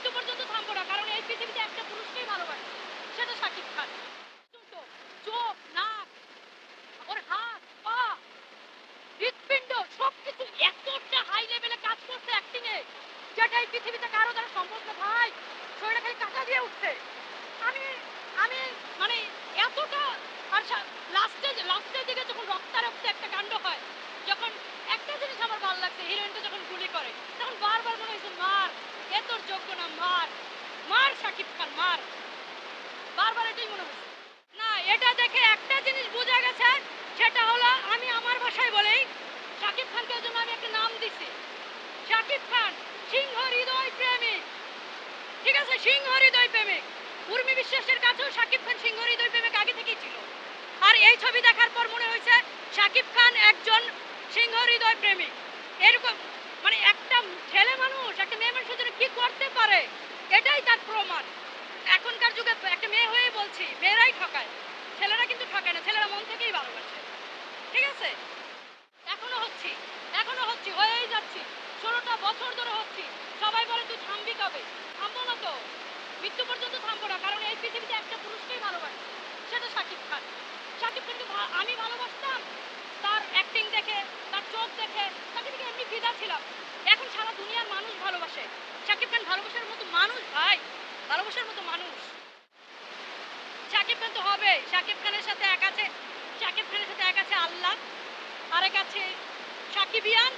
মৃত্যু পর্যন্ত থামবো না, কারণ এই পৃথিবীতে একটা পুরুষকেই ভালোবাসি, সেটা শাকিব খান। চোখ, নাক ওর হাত, পা, হৃৎপিণ্ড, সবকিছু এতটা হাই লেভেলে কাজ করছে অ্যাক্টিং এ, যেটা এই পৃথিবীতে কারও দ্বারা সম্ভব না ভাই। শরীরে খালি কাটা দিয়ে উঠছে। আমি আমি মানে এতটা, আর লাস্টে লাস্টের দিকে যখন রক্তারক্ত একটা কাণ্ড হয় যখন একটা জিনিস আমার ভালো লাগছে হিরোইনটা যখন গুলি করে তখন বারবার মনে হয়েছে মার এ তোর যোগ্য না, মার। মার শাকিব খান, মার। বারবার এটাই মনে হয়েছে না, এটা দেখে একটা জিনিস বোঝা গেছে, সেটা হলো আমি আমার ভাষায় বলেই শাকিব খানকে জন্য আমি একটা নাম দিছি। শাকিব খান, সিংহ হৃদয় প্রেমিক ঠিক আছে, সিংহ হৃদয় প্রেমিক। উর্মি বিশ্বাসের কাছেও শাকিব খান সিংহ হৃদয় প্রেমিক আগে থেকেই ছিল। আর এই ছবি দেখার পর মনে হয়েছে শাকিব খান একজন সিংহ হৃদয় প্রেমিক। এরকম মানে একটা ছেলে মানুষ, একটা মেয়ে মানুষের জন্য কি করতে পারে? এটাই তার প্রমাণ। এখনকার যুগে একটা মেয়ে হয়ে বলছি, মেয়েরাই ঠকায়। ছেলেরা কিন্তু ঠকায় না, ছেলেরা মন থেকেই ভালোবাসে। ঠিক আছে? এখনও হচ্ছি এখনও হচ্ছি, হয়েই যাচ্ছি। ষোলোটা বছর ধরে হচ্ছি। সবাই বলে, তুই থামবি কবে? থামবো না তো। মৃত্যু পর্যন্ত থামবো না, কারণ এই পৃথিবীতে একটা পুরুষকেই ভালোবাসি, সেটা শাকিব খান। শাকিব খানকে আমি ভালোবাসতাম তার অ্যাক্টিং দেখে তার চোখ দেখে তাকে দেখে এমনি ফিদা ছিলাম এখন সারা দুনিয়ার মানুষ ভালোবাসে শাকিব খান ভালোবাসার মতো মানুষ ভাই ভালোবাসার মতো মানুষ। শাকিব খান তো হবে। শাকিব খানের সাথে এক আছে। শাকিব খানের সাথে এক আছে আল্লাহ। আরেক আছে সাকিবিয়ান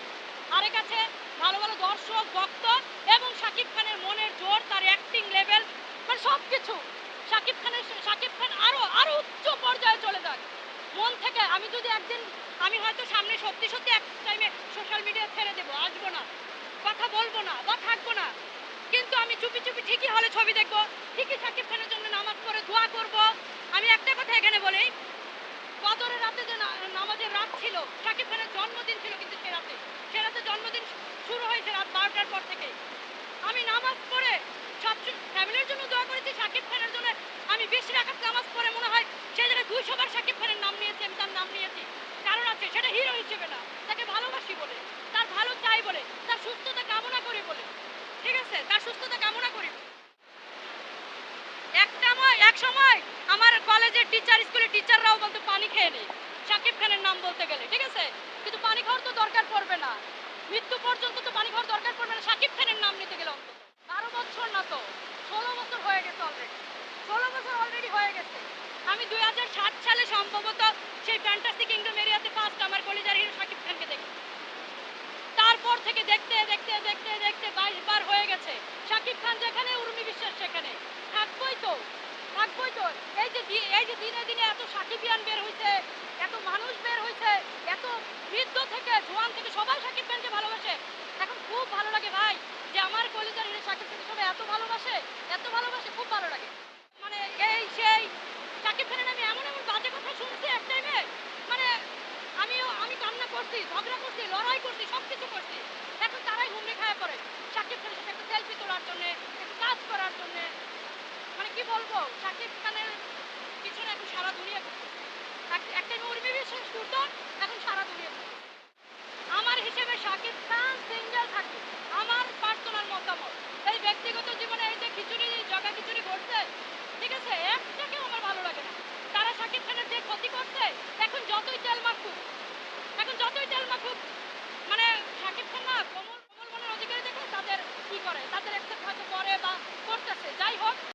আরেক আছে ভালো ভালো দর্শক, ভক্ত এবং শাকিব খানের মনের জোর, তার অ্যাক্টিং লেভেল মানে সব কিছু শাকিব খানের শাকিব খান আরও আরও উচ্চ পর্যায়ে চলে যাক মন থেকে আমি যদি একদিন, আমি হয়তো সামনে সত্যি সত্যি এক টাইমে সোশ্যাল মিডিয়া ছেড়ে দেবো। আসব না। কথা বলব না বা থাকব না। কিন্তু আমি চুপি চুপি ঠিকই হলে ছবি দেখব, ঠিকই শাকিব খানের জন্য নামাজ পড়ে দোয়া করব। আমি একটা কথা এখানে বলি কদরের রাতে যে নামাজের রাত ছিল শাকিব খানের জন্মদিন ছিল কিন্তু সে রাতে। সে রাতে জন্মদিন শুরু হয়েছে রাত বারোটার পর থেকে। আমি নামাজ পড়ে সব ফ্যামিলির জন্য দোয়া করেছি শাকিব খানের জন্য আমি বিশ রাখাত নামাজ পড়ে মনে হয় সে জায়গায় দুইশো বার শাকিব খানের নাম নিয়েছি, আমি তার নাম নিয়েছি। কারণ আছে, সেটা হিরো হিসেবে না, তাকে ভালোবাসি বলে, তার ভালো চাই বলে, তার সুস্থতা কামনা ঠিক আছে, তার সুস্থতা কামনা করি। একটা এক সময় আমার কলেজের টিচার স্কুলের টিচাররাও বলতো, পানি খেয়ে নেই শাকিব খানের নাম বলতে গেলে, ঠিক আছে? কিন্তু পানি খাওয়ার তো দরকার পড়বে না। মৃত্যু পর্যন্ত তো পানি খাওয়ার দরকার পড়বে না। শাকিব খানের নাম নিতে গেলে অন্তত। বারো বছর না তো, ষোলো বছর হয়ে গেছে অলরেডি ষোলো বছর অলরেডি হয়ে গেছে। আমি দুই সাত সালে সম্ভবত সেই ফ্যান্টাসি কিংডম এরিয়াতে ফার্স্ট আমার কলেজের হিরো শাকিব খানকে দেখি তারপর থেকে দেখতে দেখতে দেখতে দেখতে বাইশ বার হয়ে গেছে শাকিব খান যেখানে উর্মি বিশ্বাস সেখানে থাকবই তো থাকবই তো এই যে এই যে দিনে দিনে এত সাকিবিয়ান বের হইছে, এত মানুষ বের হইছে, এত বৃদ্ধ থেকে জোয়ান থেকে সবাই শাকিব খানকে ভালোবাসে। এখন খুব ভালো লাগে ভাই যে আমার কলেজের হিরো শাকিব খানকে সবাই এত ভালোবাসে এত ভালোবাসে, খুব ভালো লাগে। মানে এই সেই শাকিব খানের আমি এমন এমন বাজে কথা শুনছি এক টাইমে মানে আমিও, আমি কান্না করছি, ঝগড়া করছি, লড়াই করছি সব কিছু করছি। এখন তারাই হুমড়ি খায় পড়ে শাকিব খানের সাথে একটা সেলফি তোলার জন্য, একটু কাজ করার জন্য। কি বলব? শাকিব খানের পিছনে এখন সারা দুনিয়া এক- একটা উর্মি বিশ্বাস ঘুরতো এখন সারা দুনিয়া